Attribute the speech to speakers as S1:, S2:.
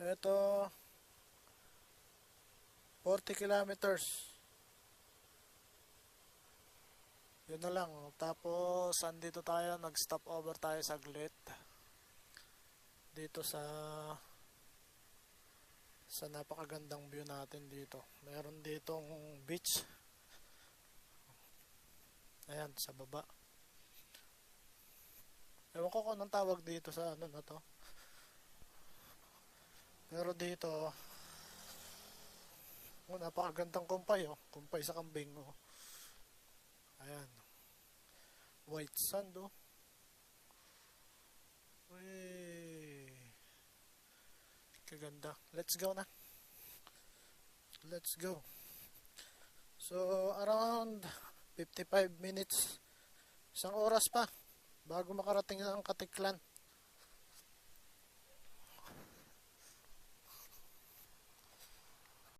S1: ito 40 kilometers. Yun na lang. Tapos, andito tayo, nag-stop over tayo saglit. Dito sa sa napakagandang view natin dito. Meron ditong beach. Ayan, sa baba. Ewan ko kung anong tawag dito sa ano na to. Pero dito, oh, napakagandang kumpay oh. Kumpay sa kambing oh. Ayan. White sand oh. Kaganda. Let's go na. Let's go. So, around 55 minutes. Isang oras pa bago makarating ang Katiklan.